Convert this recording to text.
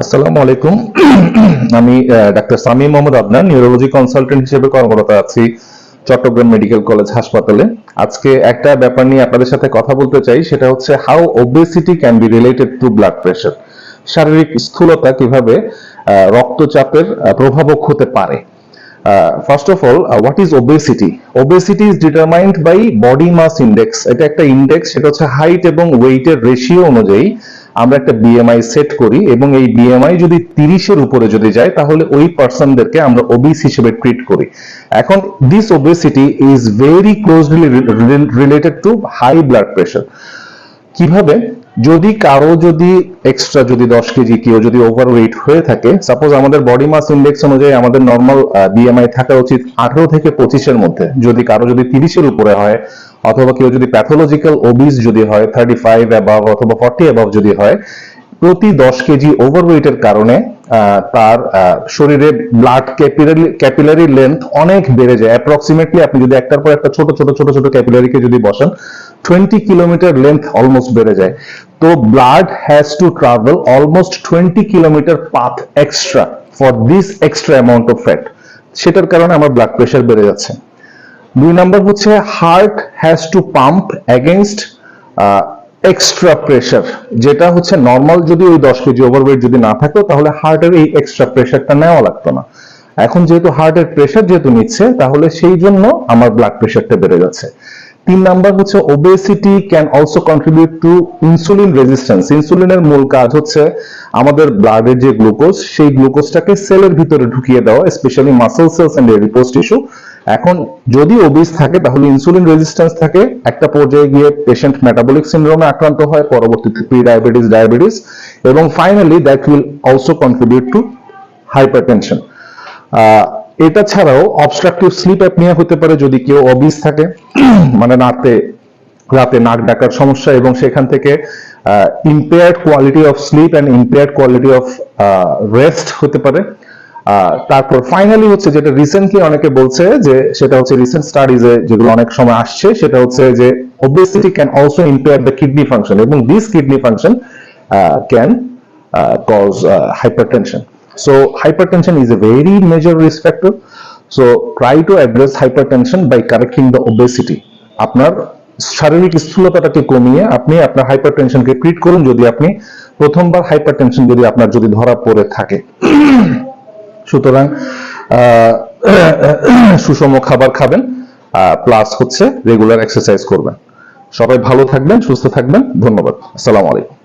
আসসালামু আলাইকুম। আমি doctor Sami Mohammad Adnan neurology consultant হিসেবে কর্মরত আছি চট্টগ্রাম মেডিকেল কলেজ হাসপাতালে। আজকে একটা ব্যাপার নিয়ে আপনাদের সাথে কথা বলতে চাই, সেটা হচ্ছে how obesity can be related to blood pressure শারীরিক স্থূলতা কীভাবে রক্তচাপের প্রভাবক হতে পারে। First of all what is obesity obesity is determined by body mass index এটা একটা ইন্ডেক্স সেটা হচ্ছে হাইট এবং ওয়েটের রেশিও অনুযায়ী আমরা একটা বিএমআই সেট করি এবং এই বিএমআই যদি তিরিশের উপরে যদি যায়, তাহলে ওই পার্সনদেরকে আমরা ওবিস হিসেবে ট্রিট করি। এখন this obesity is very closely related to high blood pressure কীভাবে? যদি কারও যদি এক্সট্রা যদি দশ কেজি কেউ যদি ওভার ওয়েট হয়ে থাকে সাপোজ আমাদের বডি মাস ইন্ডেক্স অনুযায়ী আমাদের নর্মাল বিএমআই থাকা উচিত আঠারো থেকে পঁচিশের মধ্যে। যদি কারও যদি তিরিশের উপরে হয়, অথবা কেউ যদি প্যাথোলজিক্যাল ওবিস যদি হয় থার্টি ফাইভ অ্যাবাভ অথবা ফর্টি অ্যাবাভ যদি হয়, প্রতি দশ কেজি ওভারওয়েটের কারণে তার শরীরে ব্লাড ক্যাপিলারি ক্যাপিলারি লেন্থ অনেক বেড়ে যায়। অ্যাপ্রক্সিমেটলি আপনি যদি একটার পর একটা ছোট ছোট ছোট ছোট ক্যাপিলারিকে যদি বসান টোয়েন্টি কিলোমিটার লেন্থ অলমোস্ট বেড়ে যায়। তো blood has to travel almost twenty kilometre path extra for this extra amount of fat সেটার কারণে আমার ব্লাড প্রেশার বেড়ে যাচ্ছে। দুই নাম্বার হচ্ছে heart has to pump against extra pressure যেটা হচ্ছে নর্মাল যদি ওই দশ কেজি ওভারওয়েট যদি না থাকতো, তাহলে হার্টের এই এক্সট্রা প্রেশারটা নেওয়া লাগতো না। এখন যেহেতু হার্টের প্রেশার যেহেতু নিচ্ছে, তাহলে সেই জন্য আমার ব্লাড প্রেশারটা বেড়ে যাচ্ছে। তিন নাম্বার হচ্ছে obesity can also contribute to insulin resistance ইনসুলিনের মূল কাজ হচ্ছে আমাদের ব্লাডের যে গ্লুকোজ সেই গ্লুকোজটাকে সেলের ভিতরে ঢুকিয়ে দেওয়া specially muscle cells and adipose tissue এখন যদি ওবিস থাকে, তাহলে ইনসুলিন রেজিস্ট্যান্স থাকে। একটা পর্যায়ে গিয়ে পেশেন্ট মেটাবলিক সিন্ড্রোমে আক্রান্ত হয়, পরবর্তীতে প্রি ডায়াবেটিস ডায়াবেটিস এবং finally that will also contribute to hypertension এটা ছাড়াও অবস্ট্রাকটিভ স্লিপ অ্যাপনিয়া হতে পারে যদি কেউ অবিস থাকে মানে নাতে রাতে নাক ডাকার সমস্যা এবং সেখান থেকে impaired quality of sleep and impaired quality of rest হতে পারে। তারপর ফাইনালি হচ্ছে যেটা রিসেন্টলি অনেকে বলছে যে, সেটা হচ্ছে রিসেন্ট স্টাডিজে যেগুলো অনেক সময় আসছে, সেটা হচ্ছে যে obesity can also impair the kidney function এবং this kidney function can cause hypertension so, hypertension is a very major risk factor. So, try to address hypertension by correcting the obesity. আপনার শারীরিক স্থূলতাটাকে কমিয়ে আপনি আপনার হাইপারটেনশনকে ট্রিট করুন যদি আপনি প্রথমবার হাইপারটেনশন যদি আপনার যদি ধরা পড়ে থাকে। সুতরাং সুষম খাবার খাবেন প্লাস হচ্ছে রেগুলার এক্সারসাইজ করবেন। সবাই ভালো থাকবেন, সুস্থ থাকবেন। ধন্যবাদ। আসসালামু আলাইকুম।